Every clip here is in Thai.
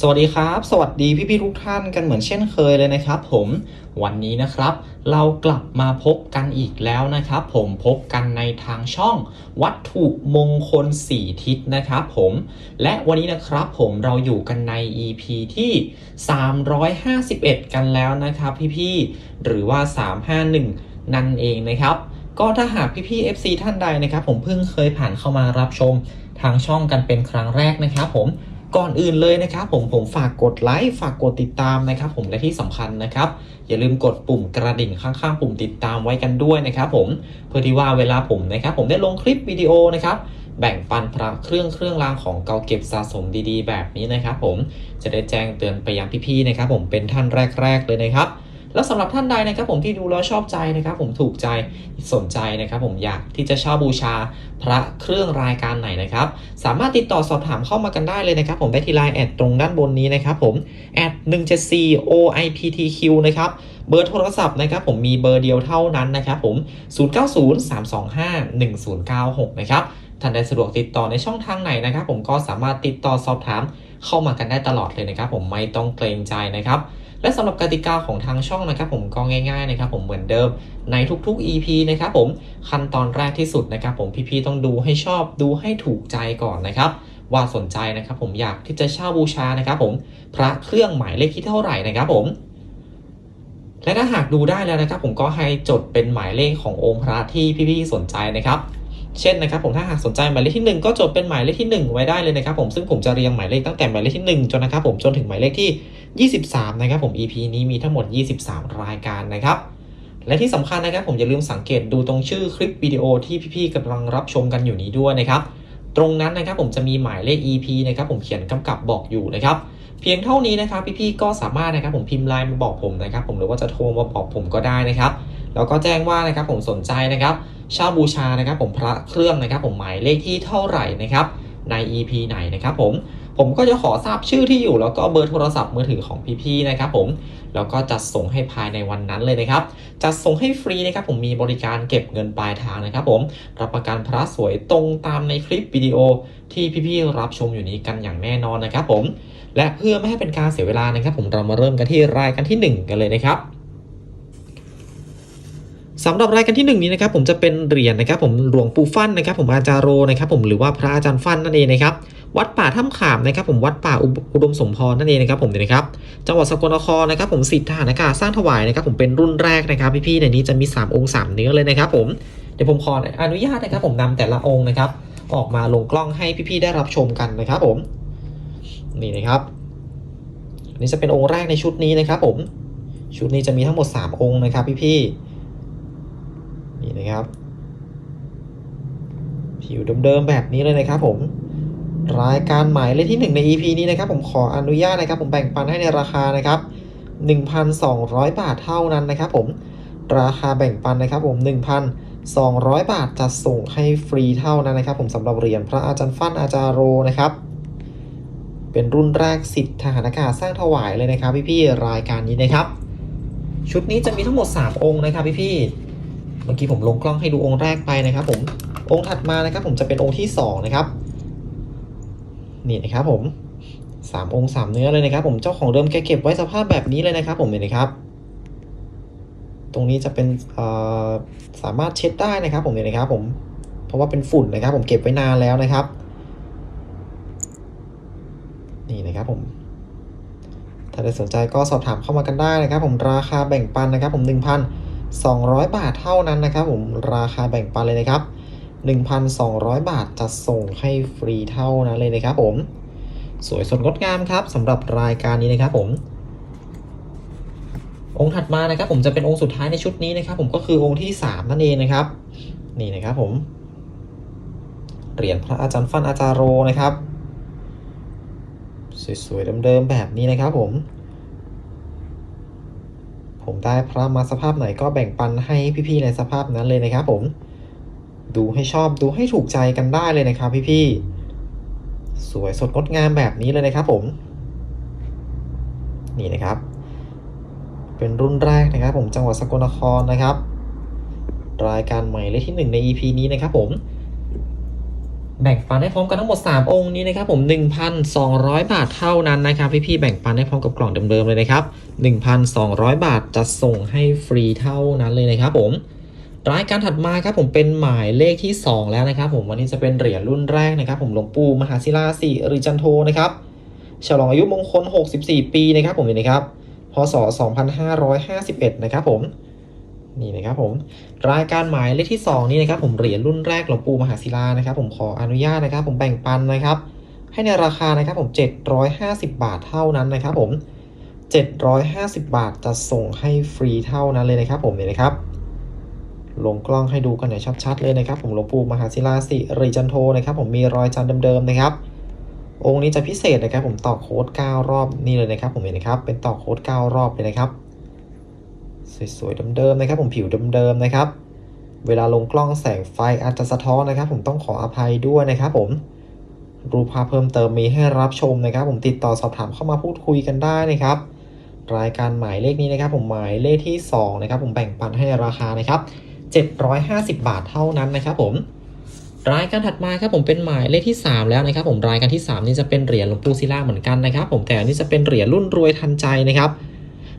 สวัสดีครับ สวัสดีพี่ๆทุกท่านกันเหมือนเช่นเคยเลยนะครับ ผมวันนี้นะครับ เรากลับมาพบกันอีกแล้วนะครับ ผมพบกันในทางช่อง วัตถุมงคล 4 ทิศนะครับ ผมและวันนี้นะครับผมเราอยู่กันใน EP ที่ 351 กันแล้วนะครับ พี่ๆหรือว่า 351 นั่นเองนะครับ ก็ถ้าหากพี่ๆ FC ท่านใดนะครับ ผมเพิ่งเคยผ่านเข้ามารับชมทางช่องกันเป็นครั้งแรกนะครับ ผม ก่อนอื่นเลยนะครับ ผมผมฝากกดไลค์ฝากกดติดตามนะครับ ผมและที่สำคัญนะครับ อย่าลืมกดปุ่มกระดิ่งข้างๆ ปุ่มติดตามไว้กันด้วยนะครับผมเพื่อที่ว่าเวลาผมนะครับ ผมได้ลงคลิปวิดีโอนะครับแบ่งปันพระเครื่องเครื่องรางของเก่าเก็บสะสมดีๆ แบบนี้นะครับ ผมจะได้แจ้งเตือนไปยังพี่ๆนะครับ ผมเป็นท่านแรก ๆ เลยนะครับ แล้วสำหรับท่านใดนะครับผมที่ดูแล้วชอบใจนะครับผมถูกใจสนใจนะครับผมอยากที่จะเช่าบูชาพระเครื่องรายการไหนนะครับสามารถติดต่อสอบถามเข้ามากันได้เลยนะครับผมได้ที่ไลน์แอดตรงด้านบนนี้นะครับผมแอด174 OIPTQ นะครับเบอร์โทรศัพท์นะครับผมมีเบอร์เดียวเท่านั้นนะครับผม 0903251096 นะครับท่านใดสะดวกติดต่อในช่องทางไหนนะครับผมก็สามารถติดต่อสอบถามเข้ามากันได้ตลอดเลยนะครับผมไม่ต้องเกรงใจนะครับ และสำหรับกติกาของทางช่องนะครับผมก็ง่ายๆนะครับผมเหมือนเดิมในทุกๆ EP นะครับผมขั้นตอนแรกที่สุดนะครับผมพี่ๆต้องดูให้ชอบดูให้ถูกใจก่อนนะครับว่าสนใจนะครับผมอยากที่จะเช่าบูชานะครับผมพระเครื่องหมายเลขที่เท่าไหร่นะครับผมและถ้าหากดูได้แล้วนะครับผมก็ให้จดเป็นหมายเลขขององค์พระที่พี่ๆสนใจนะครับ เช่นนะครับผมถ้าหากสนใจหมายเลขที่ 1 ก็จดเป็นหมายเลขที่ 1 ไว้ได้เลยนะครับผมซึ่งผมจะเรียงหมายเลขตั้งแต่หมายเลขที่ 1 จนนะครับผมจนถึงหมายเลขที่ 23 นะครับผม EP นี้มีทั้งหมด 23 รายการนะครับ และที่สำคัญนะครับผมอย่าลืมสังเกตดูตรงชื่อคลิปวิดีโอที่พี่ๆกำลังรับชมกันอยู่นี้ด้วยนะครับ ตรงนั้นนะครับผมจะมีหมายเลข EP นะครับผมเขียนกำกับบอกอยู่นะครับเพียงเท่านี้นะครับพี่ๆก็สามารถนะครับผมพิมพ์ไลน์มาบอกผมนะครับผมหรือว่าจะโทรมาบอกผมก็ได้นะครับแล้วก็แจ้งว่านะครับผมสนใจนะครับเช่าบูชานะครับผมพระเครื่องนะครับผมหมายเลขที่เท่าไหร่นะครับใน EP ไหนนะครับผม ผมก็จะขอทราบชื่อที่อยู่แล้วก็เบอร์โทรศัพท์มือถือของพี่ๆนะครับผมแล้วก็จัดส่งให้ภายในวันนั้นเลยนะครับ จัดส่งให้ฟรีนะครับผมมีบริการเก็บเงินปลายทางนะครับ ผมรับประกันพระสวยตรงตามในคลิปวิดีโอที่พี่ๆรับชมอยู่นี้กันอย่างแน่นอนนะครับ ผม และเพื่อไม่ให้เป็นการเสียเวลานะครับ ผมเรามาเริ่มกันที่รายการที่ 1 กันเลยนะครับ สำหรับรายการที่1นี้นะครับผมจะเป็นเหรียญนะครับผมหลวงปู่ฟั่นนะครับผมอาจารโรนะครับผมหรือว่าพระอาจารย์ฟั่นนั่นเองนะครับวัดป่าถ้ำขามนะครับผมวัดป่าอุดมสมพรนั่นเองนะครับผมเนี่ยนะครับจังหวัดสกลนครนะครับผมสิทธาอากาศสร้างถวายนะครับผมเป็นรุ่นแรกนะครับพี่ๆในนี้จะมี 3 องค์ 3 เนื้อเลยนะครับผมเดี๋ยวผมขออนุญาตนะครับผมนำแต่ละองค์นะครับออกมาลงกล้องให้พี่ๆได้รับชมกันนะครับผมนี่นะครับอันนี้จะเป็นองค์แรกในชุดนี้นะครับผมชุดนี้จะมีทั้งหมด 3 องค์นะครับพี่ๆ นี่นะครับ ผิวเดิมๆแบบนี้เลยนะครับผมรายการใหมายเลขที่ 1 ใน EP นี้นะครับ ผมขออนุญาตนะครับ ผมแบ่งปันให้ในราคานะครับ 1,200 บาทเท่านั้นนะครับ ผมราคาแบ่งปันนะครับ ผม 1,200 บาทจัดส่งให้ฟรีเท่านั้นนะครับ ผมสำหรับเหรียญพระอาจารย์ฟั่นอาจารย์โรนะครับ เป็นรุ่นแรกสิทธิ์ทหารอากาศสร้างถวายเลยนะครับ พี่ๆรายการนี้นะครับ ชุดนี้จะมีทั้งหมด 3 องค์นะครับพี่ๆ เมื่อกี้ผมลงกล้องให้ดูองค์แรกไปนะครับ ผมองค์ถัดมานะครับ ผมจะเป็นองค์ที่2นะครับนี่นะครับผมสามองค์สามเนื้อเลยนะครับ ผมเจ้าของเดิมแกเก็บไว้สภาพแบบนี้เลยนะครับ ผมเห็นไหมครับ ตรงนี้จะเป็นสามารถเช็ดได้นะครับ ผมเห็นไหมครับ ผมเพราะว่าเป็นฝุ่นนะครับ ผมเก็บไว้นานแล้วนะครับ นี่นะครับผมถ้าได้สนใจก็สอบถามเข้ามากันได้นะครับ ผมราคาแบ่งปันนะครับ ผม 200 บาทเท่านั้นนะครับผมราคาแบ่งปันเลยนะครับ 1,200 บาทจะส่งให้ฟรีเท่านั้นเลยนะครับผมสวยสดงดงามครับสำหรับรายการนี้นะครับผม องค์ถัดมานะครับ ผมจะเป็นองค์สุดท้ายในชุดนี้นะครับ ผมก็คือองค์ที่ 3 นั่นเองนะครับ นี่นะครับผมเหรียญพระอาจารย์ฟันอาจารย์โรนะครับ สวยๆเดิมๆแบบนี้นะครับผม ผมได้พระมาสภาพไหนก็แบ่งปันให้พี่ๆในสภาพนั้นเลยนะครับ ผม ดูให้ชอบดูให้ถูกใจกันได้เลยนะครับ พี่ๆสวยสดงดงามแบบนี้เลยนะครับ ผม นี่นะครับ เป็นรุ่นแรกนะครับ ผมจังหวัดสกลนครนะครับ รายการใหม่เลขที่ 1 ใน EP นี้นะครับ ผม แบ่งปันให้พร้อมกันทั้งหมด 3 องค์นี้นะครับผม 1,200 บาทเท่านั้นนะครับ พี่ๆแบ่งปันให้พร้อมกับกล่องเดิมๆเลยนะครับ 1,200 บาทจะส่งให้ฟรีเท่านั้นเลยนะครับผมรายการถัดมาครับผมเป็นหมายเลขที่ 2 แล้วนะครับ ผมวันนี้จะเป็นเหรียญรุ่นแรกนะครับผมหลวงปู่มหาศิลาสิริจันโทนะครับฉลองอายุมงคล 64 ปีนะครับผมนี่นะครับพศ 2551 นะครับผม นี่นะครับผมรายการหมายเลขที่ 2 นี้นะครับผมเหรียญรุ่นแรกหลวงปู่มหาศิลานะครับผมขออนุญาตนะครับ ผมแบ่งปันนะครับ ให้ในราคานะครับผม 750 บาทเท่านั้นนะครับผม 750 บาทจะส่งให้ฟรีเท่านั้นเลยนะครับ ผมนี่นะครับลงกล้องให้ดูกันหน่อยชัดๆเลยนะครับผมหลวงปู่มหาศิลาสิริจันโทนะครับ ผมมีรอยจันทร์เดิมๆนะครับ องค์นี้จะพิเศษนะครับ ผมต่อโค้ด9รอบนี่เลยนะครับ ผมเห็นนะครับ เป็นต่อโค้ด9รอบเลยนะครับ สวยๆเดิมๆนะครับ ผมผิวเดิมๆนะครับ เวลาลงกล้องแสงไฟอาจจะสะท้อนนะครับ ผมต้องขออภัยด้วยนะครับ ผมรูปภาพเพิ่มเติมมีให้รับชมนะครับ ผมติดต่อสอบถามเข้ามาพูดคุยกันได้นะครับ รายการหมายเลขนี้นะครับ ผมหมายเลขที่สองนะครับผมแบ่งปันให้ราคานะครับ750 บาทเท่านั้นนะครับผมรายการถัดมาครับผมเป็นหมายเลขที่ 3 แล้วนะครับ ผมรายการที่ 3 นี่จะเป็นเหรียญหลวงปู่ศิลาเหมือนกันนะครับ ผมแต่อันนี้จะเป็นเหรียญรุ่นรวยทันใจนะครับ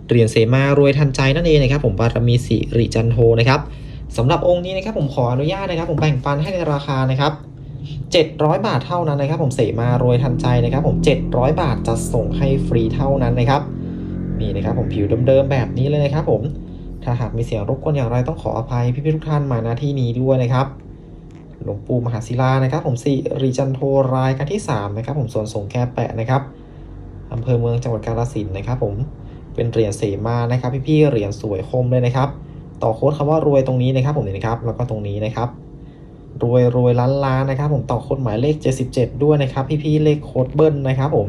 เหรียญเสมารวยทันใจนั่นเองนะครับผมบารมีสิริจันโทนะครับสำหรับองค์นี้นะครับผมขออนุญาตนะครับผมแบ่งปันให้ในราคานะครับ700 บาทเท่านั้นนะครับผมเสมารวยทันใจนะครับผม 700 บาทจะส่งให้ฟรีเท่านั้นนะครับนี่นะครับผมผิวเดิมๆแบบนี้เลยนะครับผมถ้าหากมีเสียงรบกวนอย่างไรต้องขออภัยพี่ๆทุกท่านมาณที่นี้ด้วยนะครับหลวงปู่มหาศิลานะครับ ผมสิริจันโทรายการที่3นะครับผมส่วนสงแก้แปะนะครับอำเภอเมืองจังหวัดกาฬสินธุ์นะครับผม เป็นเหรียญเสมานะครับ พี่ๆเหรียญสวยคมเลยนะครับ ต่อโค้ดคำว่ารวยตรงนี้นะครับ ผมนี่นะครับ แล้วก็ตรงนี้นะครับ รวยรวยล้านล้านนะครับ ผมต่อโค้ดหมายเลข 77 ด้วยนะครับ พี่ๆเลขโค้ดเบิ้ลนะครับ ผม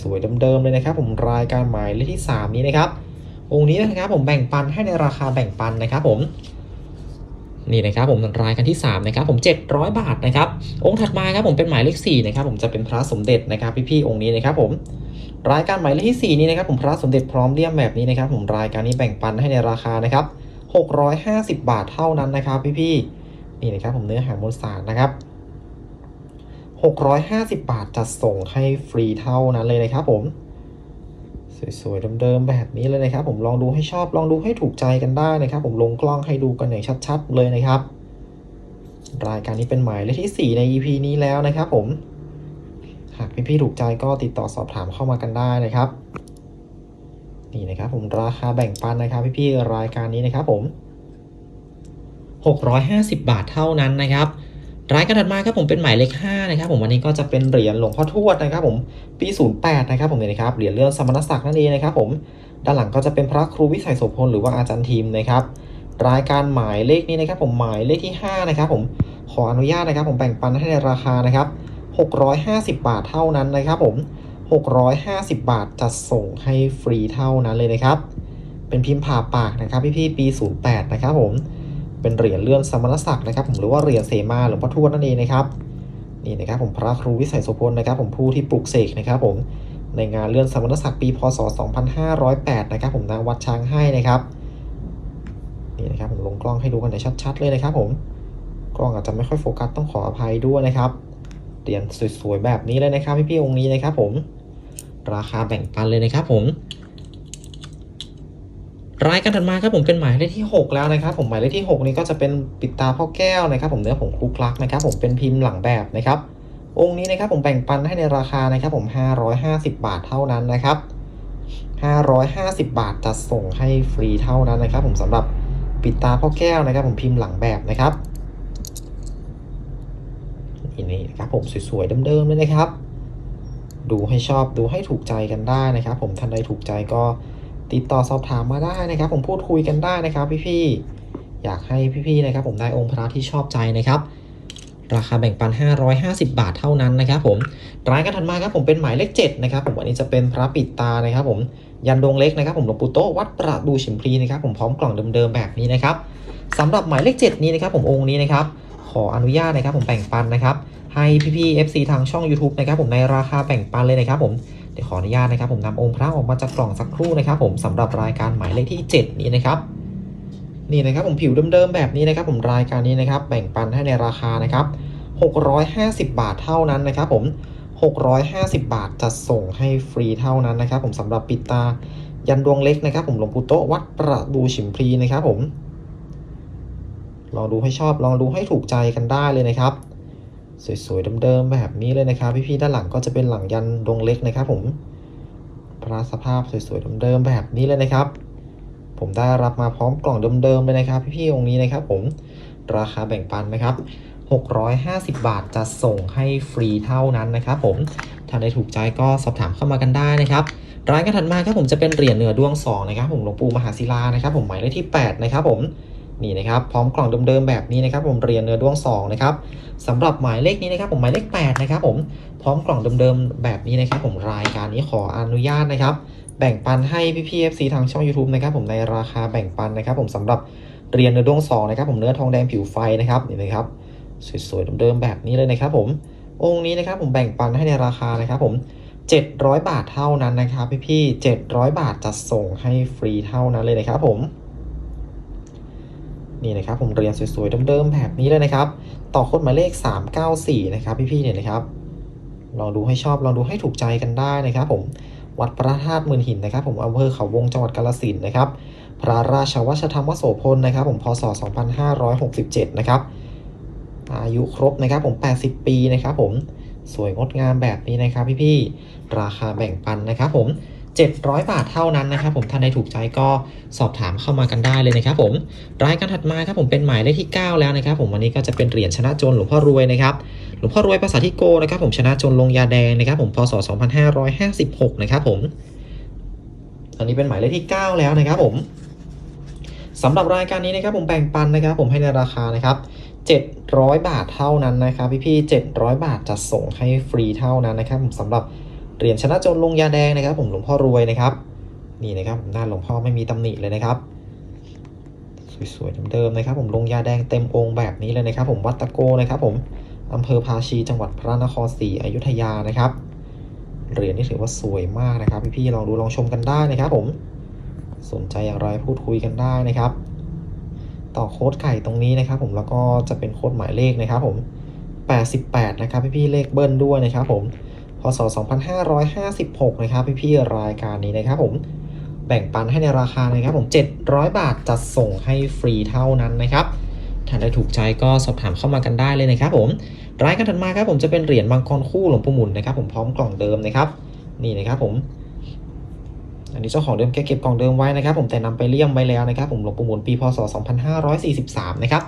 สวยๆเดิมๆเลยนะครับ ผมรายการหมายเลขที่ 3 นี้นะครับองค์นี้นะครับผมแบ่งปันให้ในราคาแบ่งปันนะครับ ผมนี่นะครับผมรายกันที่3นะครับผม 700 บาทนะครับองค์ถัดมาครับผมเป็นหมายเลข4นะครับผมจะเป็นพระสมเด็จนะครับ พี่ๆองค์นี้นะครับผม รายการหมายเลขที่ 4 นี้นะครับผมพระสมเด็จพร้อมเลี่ยมแบบนี้นะครับผมรายการนี้แบ่งปันให้ในราคานะครับ650 บาทเท่านั้นนะครับพี่ๆนี่นะครับผมเนื้อหามวลสารนะครับ 650 บาทจะส่งให้ฟรีเท่านั้นเลยนะครับผม สวยๆเดิมๆแบบนี้เลยนะครับ ผมลองดูให้ชอบลองดูให้ถูกใจกันได้นะครับ ผมลงกล้องให้ดูกันอย่างชัด ๆ เลยนะครับ รายการนี้เป็นหมายเลขที่ 4 ใน EP นี้แล้วนะครับผม หากพี่ๆถูกใจก็ติดต่อสอบถามเข้ามากันได้นะครับ นี่นะครับผมราคาแบ่งปันนะครับพี่ๆรายการนี้นะครับผม 650 บาทเท่านั้นนะครับรายการถัดมาครับผมเป็นหมายเลข5นะครับผมวันนี้ก็จะเป็นเหรียญหลวงพ่อทวดนะครับผมปี 08 นะครับผมเนี่ยนะครับเหรียญเลื่อนสมณศักดิ์นั่นเองนะครับผมด้านหลังก็จะเป็นพระครูวิสัยโสพลหรือว่าอาจารย์ทีมนะครับรายการหมายเลขนี้นะครับผมหมายเลขที่5นะครับผมขออนุญาตนะครับผมแบ่งปันให้ในราคานะครับ 650 บาทเท่านั้นนะครับผม 650 บาทจะส่งให้ฟรีเท่านั้นเลยนะครับ เป็นพิมพ์ผ่าปากนะครับพี่ๆปี 08 นะครับผม เป็นเหรียญเลื่อนสมณศักดิ์นะครับผมหรือว่าเหรียญเสมาหลวงพ่อทวดนั่นเองนะครับ นี่นะครับผมพระครูวิสัยโสพลนะครับผมผู้ที่ปลุกเสกนะครับผมในงานเลื่อนสมณศักดิ์ปีพศ 2508 นะครับผมณวัดช้างให้นะครับ นี่นะครับผมลงกล้องให้ดูกันหน่อยชัดๆเลยนะครับผม กล้องอาจจะไม่ค่อยโฟกัสต้องขออภัยด้วยนะครับ เหรียญสวยๆแบบนี้เลยนะครับพี่ๆองค์นี้นะครับผม ราคาแบ่งปันเลยนะครับผม รายการถัดมาครับผมเป็นหมายเลขที่ 6 แล้วนะครับ ผมหมายเลขที่ 6 นี้ก็จะเป็นปิดตาพ่อแก้วนะครับ ผมเนื้อผงคลุกคลักนะครับ ผมเป็นพิมพ์หลังแบบนะครับ องค์นี้นะครับผมแบ่งปันให้ในราคานะครับ ผม 550 บาทเท่านั้นนะครับ 550 บาทจะส่งให้ฟรีเท่านั้นนะครับ ผมสำหรับปิดตาพ่อแก้วนะครับ ผมพิมพ์หลังแบบนะครับ นี่นี่นะครับผมสวยๆเดิมๆเลยนะครับ ดูให้ชอบดูให้ถูกใจกันได้นะครับ ผมท่านใดถูกใจก็ติดต่อสอบถามมาได้นะครับ ผมพูดคุยกันได้นะครับ พี่ๆอยากให้พี่ๆนะครับ ผมได้องค์พระที่ชอบใจนะครับราคาแบ่งปัน 550 บาทเท่านั้นนะครับผมรายการถัดมาครับผมเป็นหมายเลข7นะครับผมอันนี้จะเป็นพระปิดตานะครับ ผมยันดวงเล็กนะครับ ผมหลวงปู่โตวัดประดูฉิมพลีนะครับผมพร้อมกล่องเดิมๆแบบนี้นะครับสำหรับหมายเลข7นี้นะครับผมองค์นี้นะครับ ขออนุญาตนะครับผมแบ่งปันนะครับให้พี่ๆ FC ทางช่อง YouTube นะครับผมในราคาแบ่งปันเลยนะครับผมเดี๋ยวขออนุญาตนะครับผมนำองค์พระออกมาจากกล่องสักครู่นะครับผมสำหรับรายการหมายเลขที่ 7 นี้นะครับนี่นะครับผมผิวเดิมๆแบบนี้นะครับผมรายการนี้นะครับแบ่งปันให้ในราคานะครับ650 บาทเท่านั้นนะครับผม 650 บาทจะส่งให้ฟรีเท่านั้นนะครับผมสำหรับปิดตายันดวงเล็กนะครับผมหลวงปู่โตวัดประดูฉิมพลีนะครับผม ลองดูให้ชอบลองดูให้ถูกใจกันได้เลยนะครับ สวยๆเดิมๆแบบนี้เลยนะครับ พี่ๆด้านหลังก็จะเป็นหลังยันดวงเล็กนะครับ ผมพระสภาพสวยๆเดิมๆแบบนี้เลยนะครับ ผมได้รับมาพร้อมกล่องเดิมๆเลยนะครับ พี่ๆองค์นี้นะครับ ผมราคาแบ่งปันนะครับ650 บาทจะส่งให้ฟรีเท่านั้นนะครับ ผมถ้าได้ถูกใจก็สอบถามเข้ามากันได้นะครับร้านกันถัดมาครับผมจะเป็นเหรียญเหนือดวงสองนะครับผมหลวงปู่มหาศิลานะครับ ผมหมายเลขที่8นะครับผม นี่นะครับพร้อมกล่องเดิมๆแบบนี้นะครับผมเรียญเนื้อด้วงสองนะครับสำหรับหมายเลขนี้นะครับผมหมายเลข8นะครับผมพร้อมกล่องเดิมๆแบบนี้นะครับ ผมรายการนี้ขออนุญาตนะครับ แบ่งปันให้พี่พีเอฟซีทางช่อง YouTube นะครับผมในราคาแบ่งปันนะครับ ผมสำหรับเรียญเนื้อด้วงสองนะครับผมเนื้อทองแดงผิวไฟนะครับนี่นะครับสวยๆเดิมๆแบบนี้เลยนะครับ ผมองค์นี้นะครับผมแบ่งปันให้ในราคานะครับ ผม700 บาทเท่านั้นนะครับพี่ๆ700 บาทจะส่งให้ฟรีเท่านั้นเลยนะครับผม นี่นะครับผมเรียนสวยๆเดิมๆแบบนี้เลยนะครับ ต่อค้ดหมายเลข 394 นะครับพี่ๆเนี่ยนะครับลองดูให้ชอบลองดูให้ถูกใจกันได้นะครับ ผมวัดพระธาตุมืนหินนะครับ ผมอำเภอเขาวงจังหวัดกาฬสินนะครับ พระราชวัชธรรมวโสพลนะครับ ผมพศ 2567 นะครับ อายุครบนะครับ ผม 80 ปีนะครับ ผมสวยงดงามแบบนี้นะครับ พี่ๆราคาแบ่งปันนะครับ ผม 700 บาทเท่านั้นนะครับผมท่านใดถูกใจก็สอบถามเข้ามากันได้เลยนะครับผมรายการถัดมาครับผมเป็นหมายเลขที่ 9 แล้วนะครับผมวันนี้ก็จะเป็นเหรียญชนะจนหลวงพ่อรวยนะครับหลวงพ่อรวยภาษาที่โกนะครับผมชนะจนลงยาแดงนะครับผมพศ 2556 นะครับผมอันนี้เป็นหมายเลขที่ 9 แล้วนะครับผมสำหรับรายการนี้นะครับผมแบ่งปันนะครับผมให้ในราคานะครับ700 บาทเท่านั้นนะครับพี่ๆ700 บาทจะส่งให้ฟรีเท่านั้นนะครับผมสำหรับ เหรียญชนะจนลงยาแดงนะครับ ผมหลวงพ่อรวยนะครับ นี่นะครับหน้าหลวงพ่อไม่มีตำหนิเลยนะครับ สวยๆเดิมๆนะครับ ผมลงยาแดงเต็มองค์แบบนี้เลยนะครับ ผมวัดตะโกนะครับ ผมอำเภอภาชีจังหวัดพระนครศรีอยุธยานะครับเหรียญนี่ถือว่าสวยมากนะครับ พี่ๆลองดูลองชมกันได้นะครับ ผมสนใจอย่างไรพูดคุยกันได้นะครับ ต่อโค้ดไก่ตรงนี้นะครับ ผมแล้วก็จะเป็นโค้ดหมายเลขนะครับ ผม 88 นะครับ พี่ๆเลขเบิ้ลด้วยนะครับ ผม พศ 2556 นะครับพี่ๆรายการนี้นะครับผมแบ่งปันให้ในราคานะครับผม700 บาทจะส่งให้ฟรีเท่านั้นนะครับถ้าได้ถูกใจก็สอบถามเข้ามากันได้เลยนะครับผมรายการถัดมาครับผมจะเป็นเหรียญมังกรคู่หลวงปู่หมุนนะครับผมพร้อมกล่องเดิมนะครับ นี่นะครับผม อันนี้เจ้าของเดิมแกเก็บกล่องเดิมไว้นะครับ ผมแต่นำไปเลี่ยมไว้แล้วนะครับ ผมหลวงปู่หมุนปีพศ 2543 นะครับ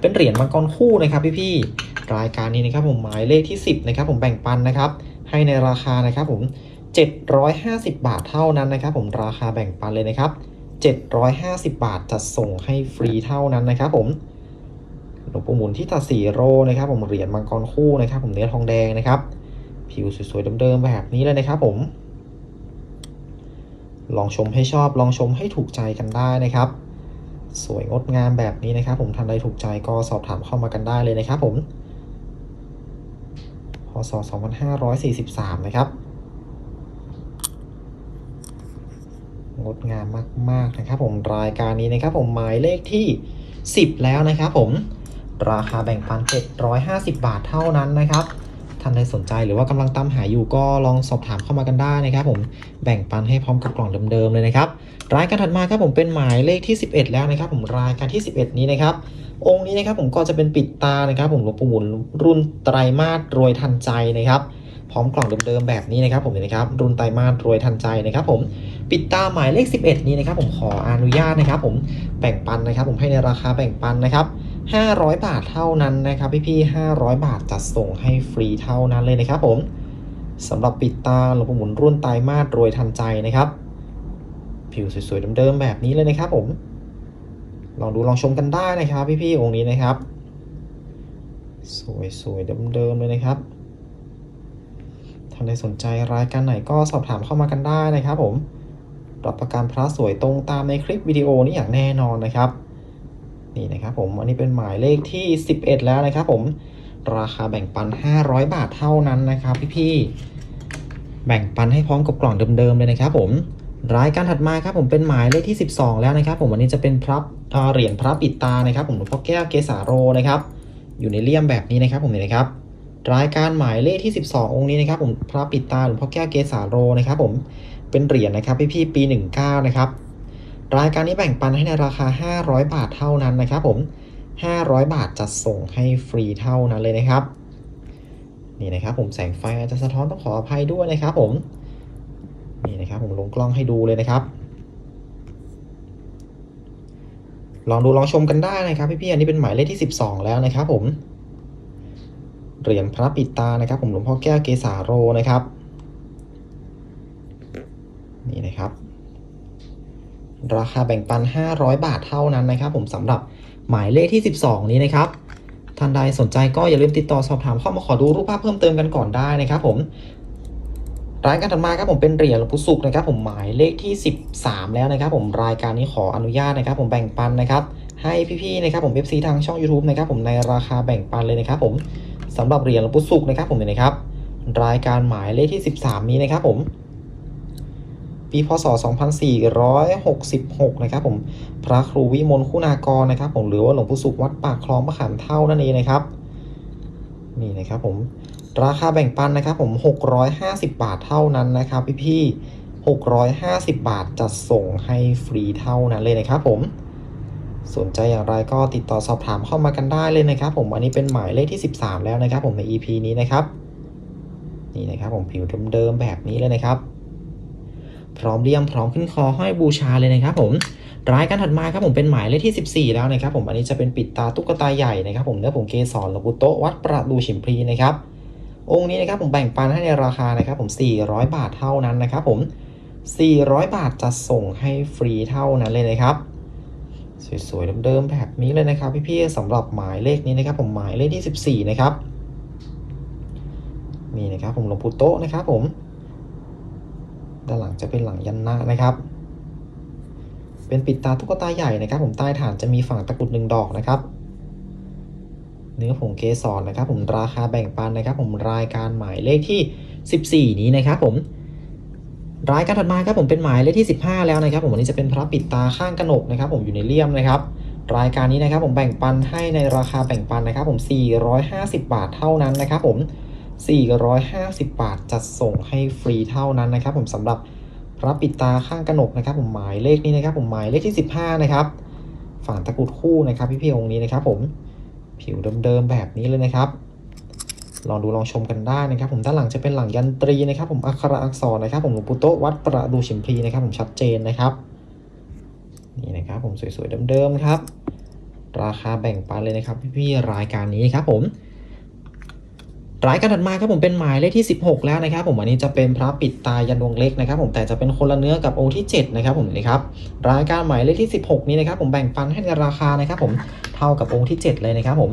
เป็นเหรียญมังกรคู่นะครับพี่ๆรายการนี้นะครับผมหมายเลขที่ 10 นะครับ ผมแบ่งปันนะครับ ให้ในราคานะครับผม 750 บาทเท่านั้นนะครับ ผมราคาแบ่งปันเลยนะครับ 750 บาทจะส่งให้ฟรีเท่านั้นนะครับ ผมหลวงปู่หมุนที่ตัดสีโรนะครับ ผมเหรียญมังกรคู่นะครับ ผมเนื้อทองแดงนะครับ ผิวสวยๆเดิมๆแบบนี้เลยนะครับ ผม ลองชมให้ชอบลองชมให้ถูกใจกันได้นะครับ สวยงดงามแบบนี้นะครับ ผมทันใดถูกใจก็สอบถามเข้ามากันได้เลยนะครับ ผม พศ 2543 นะครับ งดงามมาก ๆ นะครับผมรายการนี้นะครับผมหมายเลขที่ 10 แล้วนะครับผมราคาแบ่งปัน 750 บาทเท่านั้นนะครับท่านใดสนใจหรือว่ากำลังตามหาอยู่ก็ลองสอบถามเข้ามากันได้นะครับ ผมแบ่งปันให้พร้อมกับกล่องเดิมๆเลยนะครับ รายการถัดมาครับผมเป็นหมายเลขที่ 11 แล้วนะครับ ผมรายการที่ 11 นี้นะครับ องค์นี้นะครับผมก็จะเป็นปิดตานะครับ ผมหลวงปู่หมุนรุ่นไตรมาสรวยทันใจนะครับ พร้อมกล่องเดิมๆแบบนี้นะครับ ผมเนี่ยนะครับ รุ่นไตรมาสรวยทันใจนะครับ ผมปิดตาหมายเลข 11 นี้นะครับ ผมขออนุญาตนะครับ ผมแบ่งปันนะครับ ผมให้ในราคาแบ่งปันนะครับ 500 บาทเท่านั้นนะครับ พี่ๆ500 บาทจะส่งให้ฟรีเท่านั้นเลยนะครับ ผมสำหรับปิดตาหลวงปู่หมุนรุ่นไตรมาสรวยทันใจนะครับ ผิวสวยๆเดิมๆแบบนี้เลยนะครับ ผม ลองดูลองชมกันได้นะครับพี่ๆองค์นี้นะครับ สวยๆเดิมๆเลยนะครับท่านใดสนใจรายการไหนก็สอบถามเข้ามากันได้นะครับ ผมรับประกันพระสวยตรงตามในคลิปวิดีโอนี้อย่างแน่นอนนะครับ นี่นะครับผมอันนี้เป็นหมายเลขที่ 11 แล้วนะครับ ผมราคาแบ่งปัน 500 บาทเท่านั้นนะครับ พี่ๆแบ่งปันให้พร้อมกับกล่องเดิมๆเลยนะครับ ผม รายการถัดมาครับผมเป็นหมายเลขที่ 12 แล้วนะครับ ผมวันนี้จะเป็นพระเเหรียญพระปิดตานะครับ ผมหลวงพ่อแก้วเกสาโรนะครับ อยู่ในเลี่ยมแบบนี้นะครับ ผมเห็นนะครับ รายการหมายเลขที่ 12 องค์นี้นะครับ ผมพระปิดตาหลวงพ่อแก้วเกษาโรนะครับ ผมเป็นเหรียญนะครับพี่พี่ปี 19 นะครับ รายการนี้แบ่งปันให้ในราคา 500 บาทเท่านั้นนะครับ ผม 500 บาทจะส่งให้ฟรีเท่านั้นเลยนะครับ นี่นะครับ ผมแสงไฟอาจจะสะท้อนต้องขออภัยด้วยนะครับ ผม นี่นะครับผมลงกล้องให้ดูเลยนะครับ ลองดูลองชมกันได้นะครับพี่ๆอันนี้เป็นหมายเลขที่ 12 แล้วนะครับผมเหรียญพระปิดตานะครับ ผมหลวงพ่อแก้วเกษาโรนะครับ นี่นะครับ ราคาแบ่งปัน 500 บาทเท่านั้นนะครับ ผมสำหรับหมายเลขที่ 12 นี้นะครับท่านใดสนใจก็อย่าลืมติดต่อสอบถามเข้ามาขอดูรูปภาพเพิ่มเติมกันก่อนได้นะครับ ผม รายการถัดมาครับผมเป็นเหรียญหลวงปู่สุขนะครับผมหมายเลขที่ 13 แล้วนะครับผมรายการนี้ขออนุญาตนะครับ ผมแบ่งปันนะครับให้พี่ๆนะครับผม FC ทางช่อง YouTube นะครับผมในราคาแบ่งปันเลยนะครับผมสำหรับเหรียญหลวงปู่สุขนะครับผมเนี่นะครับรายการหมายเลขที่ 13 นี้นะครับผมปีพศ 2466 นะครับผมพระครูวิมลคุณากรนะครับผมหรือว่าหลวงปู่สุขวัดปากคลองมะขามเท่านั่นเองนะครับนี่นะครับผม ราคาแบ่งปันนะครับผม 650 บาทเท่านั้นนะครับพี่พี่650 บาทจะส่งให้ฟรีเท่านั้นเลยนะครับผม สนใจอย่างไรก็ติดต่อสอบถามเข้ามากันได้เลยนะครับผมอันนี้เป็นหมายเลขที่ 13 แล้วนะครับผมใน EP นี้นะครับนี่นะครับผมผิวเดิมๆแบบนี้เลยนะครับ พร้อมเลี่ยมพร้อมขึ้นคอห้อยบูชาเลยนะครับผมรายการถัดมาครับผมเป็นหมายเลขที่ 14 แล้วนะครับผมอันนี้จะเป็นปิดตาตุ๊กตาใหญ่นะครับผมเนื้อผงเกสรหลวงปู่โตะวัดประดูฉิมพลีนะครับ องค์นี้นะครับผมแบ่งปันให้ในราคานะครับผม 400 บาทเท่านั้นนะครับผม 400 บาทจะส่งให้ฟรีเท่านั้นเลยนะครับ สวยๆเดิมๆแบบนี้เลยนะครับ พี่ๆสำหรับหมายเลขนี้นะครับ ผมหมายเลขที่ 14 นะครับนี่นะครับผมหลวงปู่โตะนะครับผม ด้านหลังจะเป็นหลังยันนะนะครับ เป็นปิดตาตุ๊กตาใหญ่นะครับ ผมใต้ฐานจะมีฝั่งตะกุดหนึ่งดอกนะครับ เนื้อผงเกสรนะครับ ผมราคาแบ่งปันนะครับ ผมรายการหมายเลขที่ 14 นี้นะครับ ผมรายการถัดมาครับผมเป็นหมายเลขที่ 15 แล้วนะครับ ผมวันนี้จะเป็นพระปิดตาข้างกระหนกนะครับ ผมอยู่ในเลี่ยมนะครับ รายการนี้นะครับ ผมแบ่งปันให้ในราคาแบ่งปันนะครับ ผม 450 บาทเท่านั้นนะครับ ผม 450 บาทจัดส่งให้ฟรีเท่านั้นนะครับ ผมสำหรับพระปิดตาข้างกระหนกนะครับ ผมหมายเลขนี้นะครับ ผมหมายเลขที่ 15 นะครับ ฝั่งตะกุดคู่นะครับ พี่ๆองค์นี้นะครับ ผม ผิวเดิมๆแบบนี้เลยนะครับ ลองดูลองชมกันได้นะครับ ผมด้านหลังจะเป็นหลังยันตรีนะครับ ผมอักขระอักษรนะครับ ผมหลวงปู่โตวัดประดูฉิมพลีนะครับ ผมชัดเจนนะครับนี่นะครับ ผมสวยๆเดิมๆครับ ราคาแบ่งปันเลยนะครับ พี่ๆรายการนี้ครับผม รายการถัดมาครับผมเป็นหมายเลขที่ 16 แล้วนะครับ ผมอันนี้จะเป็นพระปิดตายันดวงเล็กนะครับ ผมแต่จะเป็นคนละเนื้อกับองค์ที่ 7 นะครับผมนี่ครับรายการหมายเลขที่ 16 นี้นะครับ ผมแบ่งปันให้ในราคานะครับ ผมเท่ากับองค์ที่ 7 เลยนะครับ ผม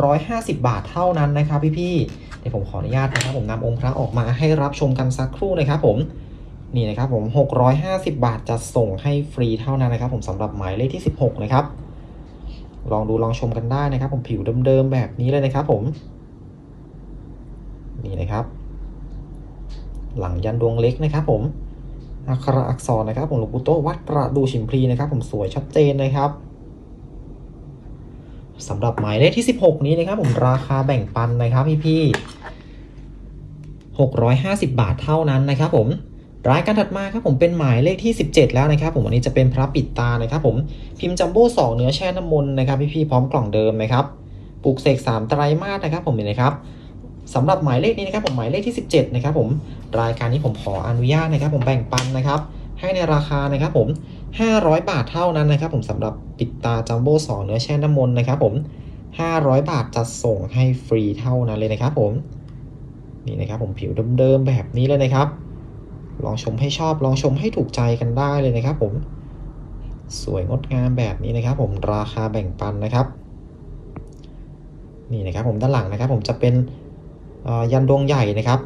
650 บาทเท่านั้นนะครับพี่ๆเดี๋ยวผมขออนุญาตนะครับ ผมนำองค์พระออกมาให้รับชมกันสักครู่นะครับผมนี่นะครับผม 650 บาทจะส่งให้ฟรีเท่านั้นนะครับ ผมสำหรับหมายเลขที่ 16 นะครับ ลองดูลองชมกันได้นะครับ ผมผิวเดิมๆแบบนี้เลยนะครับ ผม นี่นะครับ หลังยันดวงเล็กนะครับ ผมอักขระอักษรนะครับ ผมหลวงปู่โตวัดประดูฉิมพลีนะครับ ผมสวยชัดเจนนะครับสำหรับหมายเลขที่ 16 นี้นะครับ ผมราคาแบ่งปันนะครับพี่ๆ650 บาทเท่านั้นนะครับผมรายการถัดมาครับผมเป็นหมายเลขที่ 17 แล้วนะครับ ผมอันนี้จะเป็นพระปิดตานะครับผมพิมพ์จัมโบ้สองเนื้อแช่น้ำมนต์นะครับพี่ๆพร้อมกล่องเดิมนะครับปลูกเสก3ไตรมาสนะครับ ผมเห็นไหมครับ สำหรับหมายเลขนี้นะครับผมหมายเลขที่ 17นะครับผมรายการนี้ผมขออนุญาตนะครับผมแบ่งปันนะครับให้ในราคานะครับผม 500 บาทเท่านั้นนะครับผมสำหรับปิดตาจัมโบ้สองเนื้อแช่น้ำมนต์นะครับผม 500 บาทจะส่งให้ฟรีเท่านั้นเลยนะครับผมนี่นะครับผมผิวเดิมๆแบบนี้เลยนะครับ ลองชมให้ชอบลองชมให้ถูกใจกันได้เลยนะครับผมสวยงดงามแบบนี้นะครับ ผมราคาแบ่งปันนะครับ นี่นะครับผมด้านหลังนะครับ ผมจะเป็น ยันดวงใหญ่นะครับ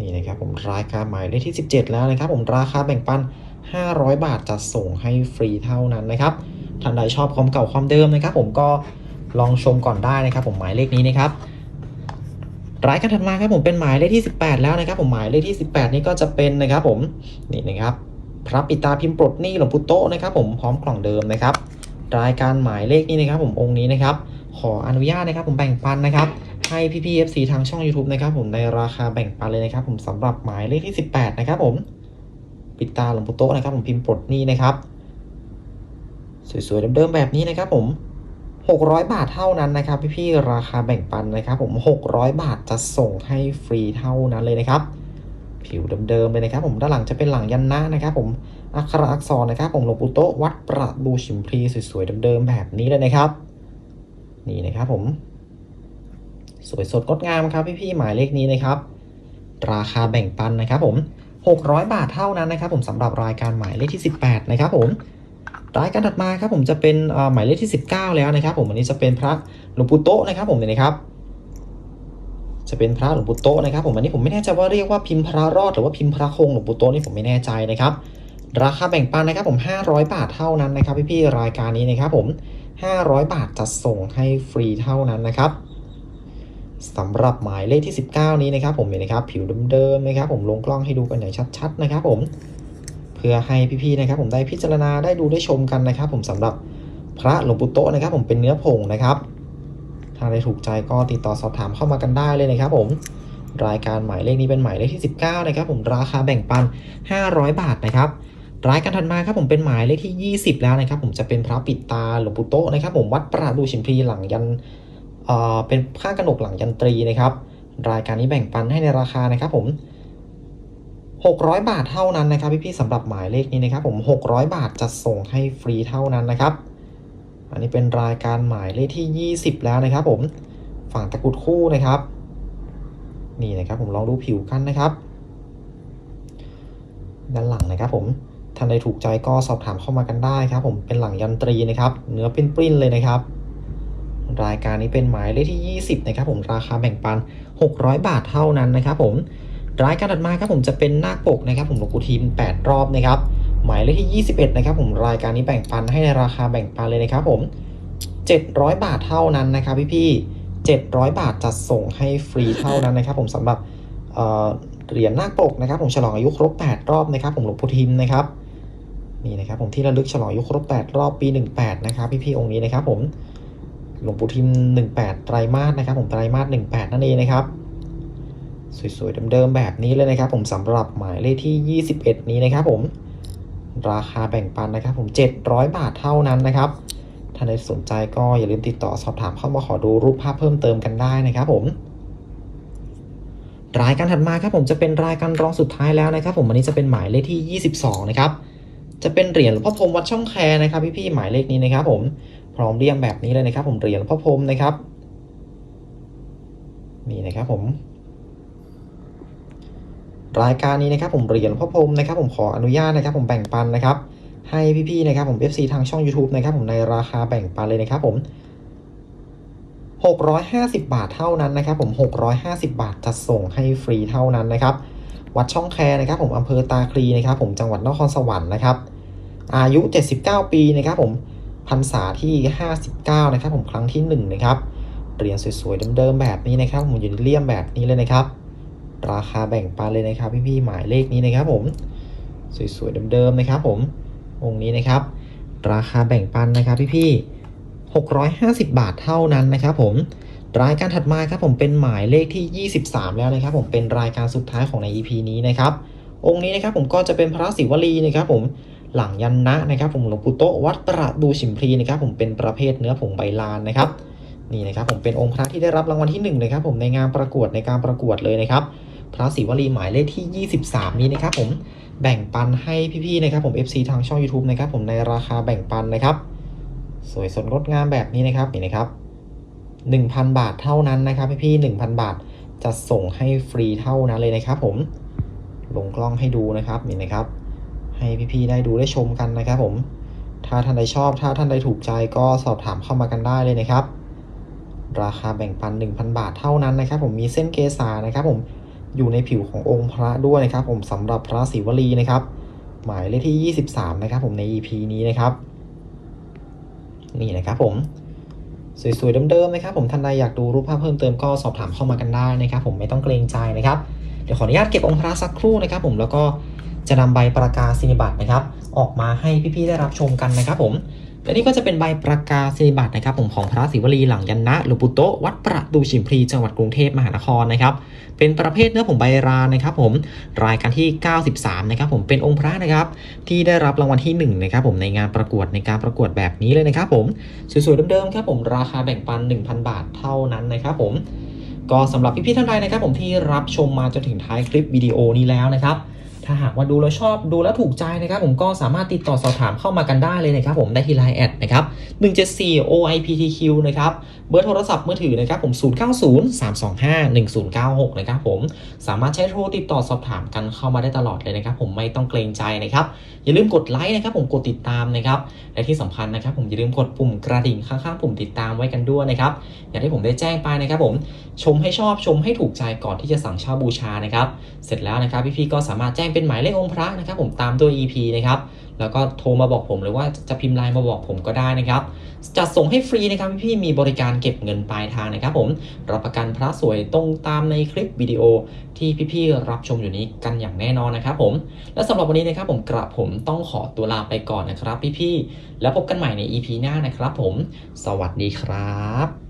นี่นะครับผมรายการหมายเลขที่ 17 แล้วนะครับ ผมราคาแบ่งปัน 500 บาทจะส่งให้ฟรีเท่านั้นนะครับท่านใดชอบความเก่าความเดิมนะครับ ผมก็ลองชมก่อนได้นะครับ ผมหมายเลขนี้นะครับรายการถัดมาครับผมเป็นหมายเลขที่ 18 แล้วนะครับ ผมหมายเลขที่ 18 นี่ก็จะเป็นนะครับผมนี่นะครับพระปิตาพิมพ์ปลดหนี้หลวงปู่โตนะครับ ผมพร้อมกล่องเดิมนะครับ รายการหมายเลขนี้นะครับ ผมองค์นี้นะครับ ขออนุญาตนะครับผมแบ่งปันนะครับให้พี่พีเอฟซีทางช่อง YouTube นะครับผมในราคาแบ่งปันเลยนะครับ ผมสำหรับหมายเลขที่ 18 นะครับผมปิดตาหลวงปู่โตะนะครับผมพิมพ์ปลดหนี้นะครับ สวยๆเดิมๆแบบนี้นะครับผม 600 บาทเท่านั้นนะครับ พี่ๆราคาแบ่งปันนะครับ ผม 600 บาทจะส่งให้ฟรีเท่านั้นเลยนะครับ ผิวเดิมๆเลยนะครับ ผมด้านหลังจะเป็นหลังยันนะนะครับ ผมอักขระอักษรนะครับ ผมหลวงปู่โตะวัดประดูฉิมพลีสวยๆเดิมๆแบบนี้เลยนะครับ นี่นะครับผม สวยสดงดงามครับพี่ๆหมายเลขนี้นะครับ ราคาแบ่งปันนะครับผม600 บาทเท่านั้นนะครับ ผมสำหรับรายการหมายเลขที่ 18 นะครับผมรายการถัดมาครับผมจะเป็นอ่อหมายเลขที่ 19 แล้วนะครับ ผมอันนี้จะเป็นพระหลวงปู่โตนะครับ ผมเนี่ยนะครับ จะเป็นพระหลวงปู่โตนะครับ ผมอันนี้ผมไม่แน่ใจว่าเรียกว่าพิมพ์พระรอดหรือว่าพิมพ์พระคงหลวงปู่โตนี่ผมไม่แน่ใจนะครับ ราคาแบ่งปันนะครับ ผม 500 บาทเท่านั้นนะครับ พี่ๆรายการนี้นะครับ ผม 500 บาทจะส่งให้ฟรีเท่านั้นนะครับสำหรับหมายเลขที่ 19 นี้นะครับ ผมเห็นนะครับ ผิวเดิมๆนะครับ ผมลงกล้องให้ดูกันอย่างชัด ๆ นะครับ ผมเพื่อให้พี่ๆนะครับ ผมได้พิจารณาได้ดูได้ชมกันนะครับ ผมสำหรับพระหลวงปู่โตนะครับ ผมเป็นเนื้อผงนะครับ ถ้าได้ถูกใจก็ติดต่อสอบถามเข้ามากันได้เลยนะครับ ผมรายการหมายเลขนี้เป็นหมายเลขที่ 19 นะครับ ผมราคาแบ่งปัน 500 บาทนะครับ รายการถัดมาครับผมเป็นหมายเลขที่ 20 แล้วนะครับ ผมจะเป็นพระปิดตาหลวงปู่โตนะครับ ผมวัดประดูชิมพีหลังยันเอ่อเป็นข้างกระหนกหลังยันตรีนะครับ รายการนี้แบ่งปันให้ในราคานะครับ ผม 600 บาทเท่านั้นนะครับพี่ๆสำหรับหมายเลขนี้นะครับ ผม 600 บาทจะส่งให้ฟรีเท่านั้นนะครับ อันนี้เป็นรายการหมายเลขที่ 20 แล้วนะครับ ผมฝั่งตะกุดคู่นะครับ นี่นะครับผมลองดูผิวกันนะครับ ด้านหลังนะครับผม ท่านใดถูกใจก็สอบถามเข้ามากันได้ครับผมเป็นหลังยันตรีนะครับเนื้อเป็นปริ้นเลยนะครับ รายการนี้เป็นหมายเลขที่ 20 นะครับผมราคาแบ่งปัน 600 บาทเท่านั้นนะครับผมรายการถัดมาครับผมจะเป็นหน้าปกนะครับ ผมหลวงปู่ทีม 8 รอบนะครับหมายเลขที่ 21 นะครับผมรายการนี้แบ่งปันให้ในราคาแบ่งปันเลยนะครับผม 700 บาทเท่านั้นนะครับพี่ๆ700 บาทจะส่งให้ฟรีเท่านั้นนะครับ ผมสำหรับเอ่อเหรียญนาคปกนะครับ ผมฉลองอายุครบ 8 รอบนะครับ ผมหลวงปู่ทิมนะครับ นี่นะครับผมที่ระลึกฉลองอยุครบ 8 รอบปี 18 นะครับ พี่ๆองค์นี้นะครับผมหลวงปู่ทิม 18 ไตรมาสนะครับ ผมไตรมาส 18 นั่นเองนะครับ สวยๆเดิมๆแบบนี้เลยนะครับ ผมสำหรับหมายเลขที่ 21 นี้นะครับ ผมราคาแบ่งปันนะครับ ผม 700 บาทเท่านั้นนะครับถ้าใครสนใจก็อย่าลืมติดต่อสอบถามเข้ามาขอดูรูปภาพเพิ่มเติมกันได้นะครับ ผมรายการถัดมาครับผมจะเป็นรายการรองสุดท้ายแล้วนะครับ ผมวันนี้จะเป็นหมายเลขที่ 22 นะครับ จะเป็นเหรียญหลวงพ่อพรมวัดช่องแคนะครับพี่ๆหมายเลขนี้นะครับ ผมพร้อมเรียงแบบนี้เลยนะครับ ผมเหรียญหลวงพ่อพรมนะครับ นี่นะครับผม รายการนี้นะครับผมเหรียญหลวงพ่อพรมนะครับ ผมขออนุญาตนะครับ ผมแบ่งปันนะครับ ให้พี่ๆนะครับ ผม FC ทางช่อง YouTube นะครับ ผมในราคาแบ่งปันเลยนะครับ ผม650 บาทเท่านั้นนะครับ ผม 650 บาทจะส่งให้ฟรีเท่านั้นนะครับ วัดช่องแคนะครับผมอำเภอตาคลีนะครับผมจังหวัดนครสวรรค์นะครับ อายุ 79 ปีนะครับผมพรรษาที่ 59 นะครับผมครั้งที่ 1 นะครับเหรียญสวยๆเดิมๆแบบนี้นะครับ ผมอยู่ในเลี่ยมแบบนี้เลยนะครับ ราคาแบ่งปันเลยนะครับ พี่ๆหมายเลขนี้นะครับผมสวยๆเดิมๆนะครับผมองค์นี้นะครับ ราคาแบ่งปันนะครับพี่ๆ650 บาทเท่านั้นนะครับผม รายการถัดมาครับผมเป็นหมายเลขที่ 23 แล้วนะครับ ผมเป็นรายการสุดท้ายของใน EP นี้นะครับ องค์นี้นะครับผมก็จะเป็นพระศิวลีนะครับ ผมหลังยันนะนะครับ ผมหลวงปู่โตวัดประดูฉิมพลีนะครับ ผมเป็นประเภทเนื้อผงใบลานนะครับนี่นะครับ ผมเป็นองค์พระที่ได้รับรางวัลที่1นะครับ ผมในงานประกวดในการประกวดเลยนะครับ พระศิวลีหมายเลขที่ 23 นี้นะครับ ผมแบ่งปันให้พี่ๆนะครับผม FC ทางช่อง YouTube นะครับ ผมในราคาแบ่งปันนะครับ สวยสดงดงามแบบนี้นะครับนี่นะครับ 1,000 บาทเท่านั้นนะครับพี่ๆ1,000 บาทจะส่งให้ฟรีเท่านั้นเลยนะครับ ผมลงกล้องให้ดูนะครับนี่นะครับ ให้พี่ๆได้ดูได้ชมกันนะครับ ผม ถ้าท่านใดชอบ ถ้าท่านใดถูกใจก็สอบถามเข้ามากันได้เลยนะครับ ราคาแบ่งปัน 1,000 บาทเท่านั้นนะครับ ผมมีเส้นเกษานะครับ ผมอยู่ในผิวขององค์พระด้วยนะครับ ผมสำหรับพระศิวลีนะครับ หมายเลขที่ 23 นะครับ ผมใน EP นี้นะครับ นี่นะครับผม สวยๆเดิมๆนะครับผมท่านใดอยากดูรูปภาพเพิ่มเติมก็สอบถามเข้ามากันได้นะครับผมไม่ต้องเกรงใจนะครับ เดี๋ยวขออนุญาตเก็บองค์พระสักครู่นะครับ ผมแล้วก็จะนำใบประกาศนียบัตรนะครับ ออกมาให้พี่ๆได้รับชมกันนะครับ ผม และนี่ก็จะเป็นใบประกาศนียบัตรนะครับผมของพระศิวลีหลังยันนะหลวงปู่โตวัดประดูชิมพลีจังหวัดกรุงเทพมหานครนะครับเป็นประเภทเนื้อผงใบรานนะครับผมรายการที่ 93นะครับผมเป็นองค์พระนะครับที่ได้รับรางวัลที่1นะครับผมในงานประกวดในการประกวดแบบนี้เลยนะครับผมสวยๆเดิมๆครับผมราคาแบ่งปัน 1,000 บาทเท่านั้นนะครับผมก็สำหรับพี่ๆท่านใดนะครับผมที่รับชมมาจนถึงท้ายคลิปวิดีโอนี้แล้วนะครับ ถ้าหากว่าดูแล้วชอบดูแล้วถูกใจนะครับผมก็สามารถติดต่อสอบถามเข้ามากันได้เลยนะครับผมได้ที่ไลน์แอดนะครับ174 OIPTQ นะครับเบอร์โทรศัพท์มือถือนะครับผม 0903251096 นะครับผมสามารถใช้โทรติดต่อสอบถามกันเข้ามาได้ตลอดเลยนะครับผมไม่ต้องเกรงใจนะครับอย่าลืมกดไลค์นะครับผมกดติดตามนะครับและที่สำคัญนะครับผมอย่าลืมกดปุ่มกระดิ่งข้างๆ ปุ่มติดตามไว้กันด้วยนะครับอย่างที่ผมได้แจ้งไปนะครับผมชมให้ชอบชมให้ถูกใจก่อนที่จะสั่งเช่าบูชานะครับเสร็จแล้วนะครับพี่ๆก็สามารถแจ้งเป็น็นหมายเลของค์พระนะครับ ผมตามตัว EP นะครับแล้วก็โทรมาบอกผมหรือว่าจะพิมพ์ไลน์มาบอกผมก็ได้นะครับจัดส่งให้ฟรีนะครับพี่มีบริการเก็บเงินปลายทางนะครับ ผมรับประกันพระสวยตรงตามในคลิปวิดีโอที่พี่ๆรับชมอยู่นี้กันอย่างแน่นอนนะครับ ผมและสำหรับวันนี้นะครับ ผมกระผมต้องขอตัวลาไปก่อนนะครับ พี่ๆแล้วพบกันใหม่ใน EP หน้านะครับ ผม สวัสดีครับ